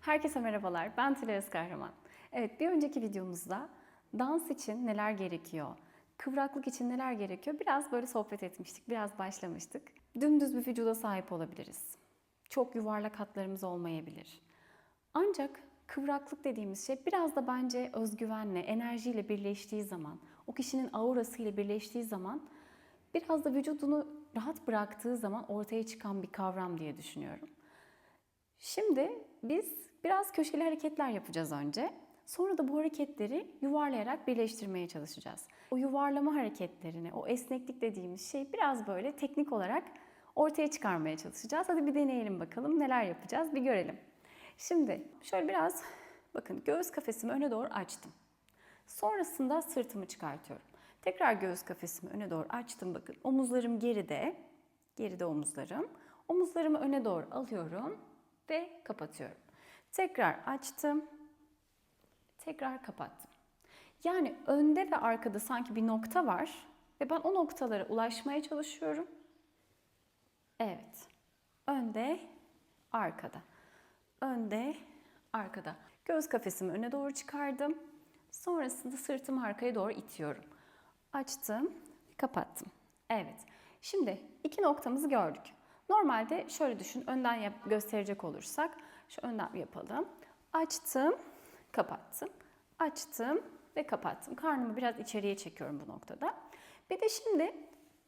Herkese merhabalar, ben Tülay Özkahraman. Evet, bir önceki videomuzda dans için neler gerekiyor, kıvraklık için neler gerekiyor biraz böyle sohbet etmiştik, biraz başlamıştık. Dümdüz bir vücuda sahip olabiliriz. Çok yuvarlak hatlarımız olmayabilir. Ancak kıvraklık dediğimiz şey biraz da bence özgüvenle, enerjiyle birleştiği zaman, o kişinin aurasıyla birleştiği zaman biraz da vücudunu rahat bıraktığı zaman ortaya çıkan bir kavram diye düşünüyorum. Şimdi biz biraz köşeli hareketler yapacağız önce. Sonra da bu hareketleri yuvarlayarak birleştirmeye çalışacağız. O yuvarlama hareketlerini, o esneklik dediğimiz şey biraz böyle teknik olarak ortaya çıkarmaya çalışacağız. Hadi bir deneyelim bakalım neler yapacağız bir görelim. Şimdi şöyle biraz bakın göğüs kafesimi öne doğru açtım. Sonrasında sırtımı çıkartıyorum. Tekrar göğüs kafesimi öne doğru açtım bakın. Omuzlarım geride. Geride omuzlarım. Omuzlarımı öne doğru alıyorum ve kapatıyorum. Tekrar açtım. Tekrar kapattım. Yani önde ve arkada sanki bir nokta var ve ben o noktalara ulaşmaya çalışıyorum. Evet. Önde, arkada. Önde, arkada. Göğüs kafesimi öne doğru çıkardım. Sonrasında sırtımı arkaya doğru itiyorum. Açtım, kapattım. Evet. Şimdi iki noktamızı gördük. Normalde şöyle düşün, önden yap, gösterecek olursak, şu önden yapalım. Açtım, kapattım. Açtım ve kapattım. Karnımı biraz içeriye çekiyorum bu noktada. Bir de şimdi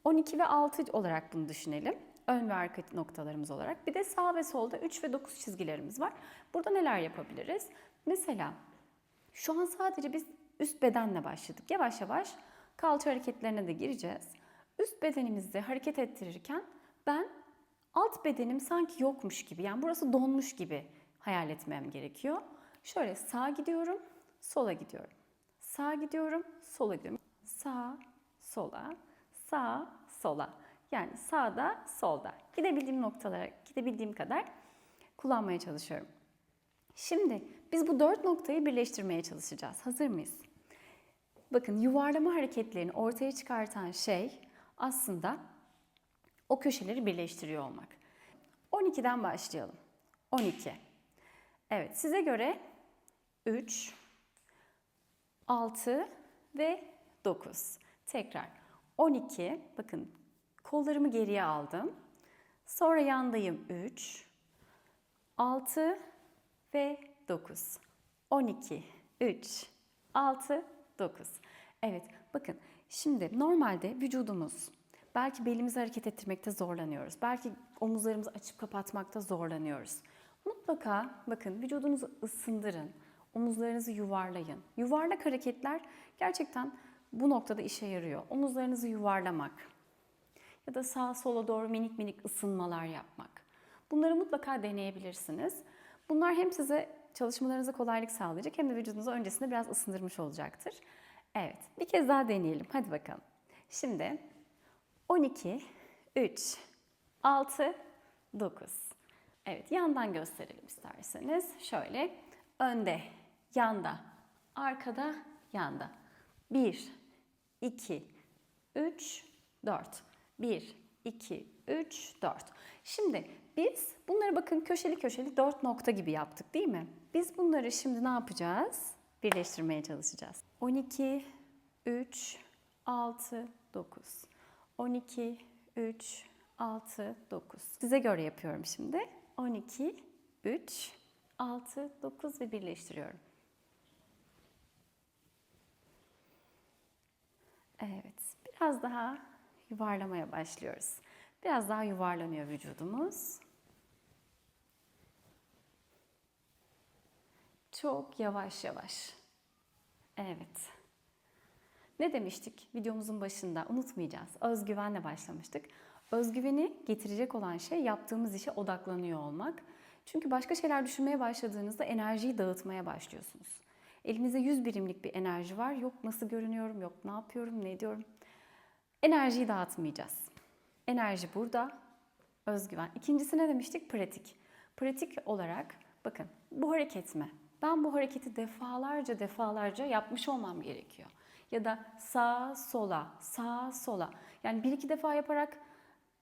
12 ve 6 olarak bunu düşünelim. Ön ve arka noktalarımız olarak. Bir de sağ ve solda 3 ve 9 çizgilerimiz var. Burada neler yapabiliriz? Mesela şu an sadece biz üst bedenle başladık. Yavaş yavaş kalça hareketlerine de gireceğiz. Üst bedenimizi hareket ettirirken ben alt bedenim sanki yokmuş gibi yani burası donmuş gibi hayal etmem gerekiyor. Şöyle sağa gidiyorum, sola gidiyorum. Sağa gidiyorum, sola gidiyorum. Sağ, sola, sağ, sola. Yani sağda, solda. Gidebildiğim noktalara, gidebildiğim kadar kullanmaya çalışıyorum. Şimdi biz bu dört noktayı birleştirmeye çalışacağız. Hazır mıyız? Bakın yuvarlama hareketlerini ortaya çıkartan şey aslında o köşeleri birleştiriyor olmak. 12'den başlayalım. 12. Evet size göre 3, 6 ve 9. Tekrar 12. Bakın kollarımı geriye aldım. Sonra yandayım 3, 6 ve 9. 12, 3, 6, 9. Evet bakın şimdi normalde vücudumuz belki belimizi hareket ettirmekte zorlanıyoruz. Belki omuzlarımızı açıp kapatmakta zorlanıyoruz. Mutlaka bakın vücudunuzu ısındırın. Omuzlarınızı yuvarlayın. Yuvarlak hareketler gerçekten bu noktada işe yarıyor. Omuzlarınızı yuvarlamak ya da sağa sola doğru minik minik ısınmalar yapmak. Bunları mutlaka deneyebilirsiniz. Bunlar hem size çalışmalarınıza kolaylık sağlayacak hem de vücudunuzu öncesinde biraz ısındırmış olacaktır. Evet, bir kez daha deneyelim. Hadi bakalım. Şimdi 12, 3, 6, 9. Evet, yandan gösterelim isterseniz. Şöyle önde, yanda, arkada, yanda. 1, 2, 3, 4. 1, 2, 3, 4. Şimdi biz bunları bakın köşeli köşeli 4 nokta gibi yaptık değil mi? Biz bunları şimdi ne yapacağız? Birleştirmeye çalışacağız. 12, 3, 6, 9. 12, 3, 6, 9. Size göre yapıyorum şimdi. 12, 3, 6, 9 ve birleştiriyorum. Evet, biraz daha yuvarlamaya başlıyoruz. Biraz daha yuvarlanıyor vücudumuz. Çok yavaş yavaş. Evet. Ne demiştik videomuzun başında? Unutmayacağız. Özgüvenle başlamıştık. Özgüveni getirecek olan şey yaptığımız işe odaklanıyor olmak. Çünkü başka şeyler düşünmeye başladığınızda enerjiyi dağıtmaya başlıyorsunuz. Elinizde 100 birimlik bir enerji var. Yok nasıl görünüyorum, yok ne yapıyorum, ne ediyorum. Enerjiyi dağıtmayacağız. Enerji burada, özgüven. İkincisi ne demiştik? Pratik. Pratik olarak bakın bu hareket mi? Ben bu hareketi defalarca defalarca yapmış olmam gerekiyor. Ya da sağa sola, sağa sola. Yani bir iki defa yaparak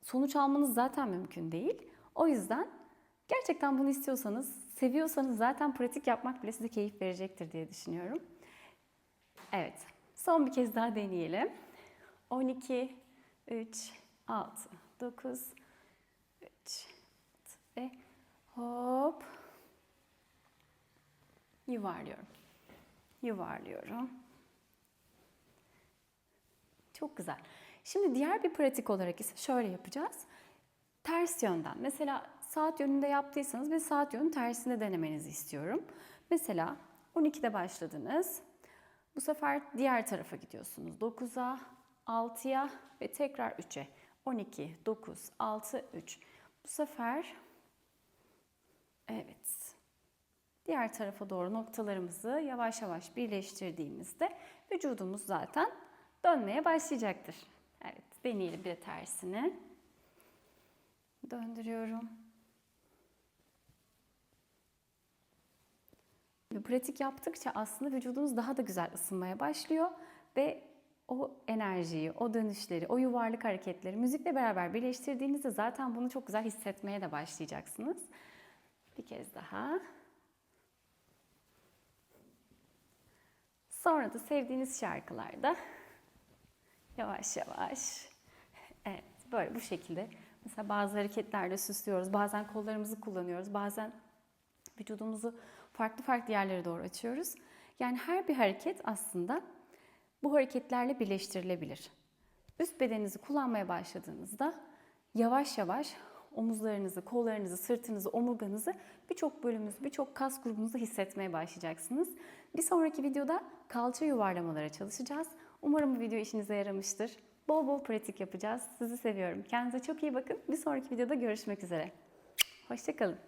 sonuç almanız zaten mümkün değil. O yüzden Gerçekten bunu istiyorsanız, seviyorsanız zaten pratik yapmak bile size keyif verecektir diye düşünüyorum. Evet, son bir kez daha deneyelim. 12, 3, 6, 9, 3 ve hop yuvarlıyorum. Yuvarlıyorum. Çok güzel. Şimdi diğer bir pratik olarak ise şöyle yapacağız. Ters yönden. Mesela saat yönünde yaptıysanız ve saat yönünün tersine denemenizi istiyorum. Mesela 12'de başladınız. Bu sefer diğer tarafa gidiyorsunuz. 9'a, 6'ya ve tekrar 3'e. 12, 9, 6, 3. Bu sefer evet. Diğer tarafa doğru noktalarımızı yavaş yavaş birleştirdiğimizde vücudumuz zaten dönmeye başlayacaktır. Evet, deneyelim bir de tersini. Döndürüyorum. Ve pratik yaptıkça aslında vücudunuz daha da güzel ısınmaya başlıyor ve o enerjiyi, o dönüşleri, o yuvarlak hareketleri müzikle beraber birleştirdiğinizde zaten bunu çok güzel hissetmeye de başlayacaksınız. Bir kez daha. Sonra da sevdiğiniz şarkılarda yavaş yavaş evet böyle bu şekilde mesela bazı hareketlerle süslüyoruz. Bazen kollarımızı kullanıyoruz. Bazen vücudumuzu farklı farklı yerlere doğru açıyoruz. Yani her bir hareket aslında bu hareketlerle birleştirilebilir. Üst bedeninizi kullanmaya başladığınızda yavaş yavaş omuzlarınızı, kollarınızı, sırtınızı, omurganızı birçok bölümünüzü, birçok kas grubunuzu hissetmeye başlayacaksınız. Bir sonraki videoda kalça yuvarlamalara çalışacağız. Umarım bu video işinize yaramıştır. Bol bol pratik yapacağız. Sizi seviyorum. Kendinize çok iyi bakın. Bir sonraki videoda görüşmek üzere. Hoşçakalın.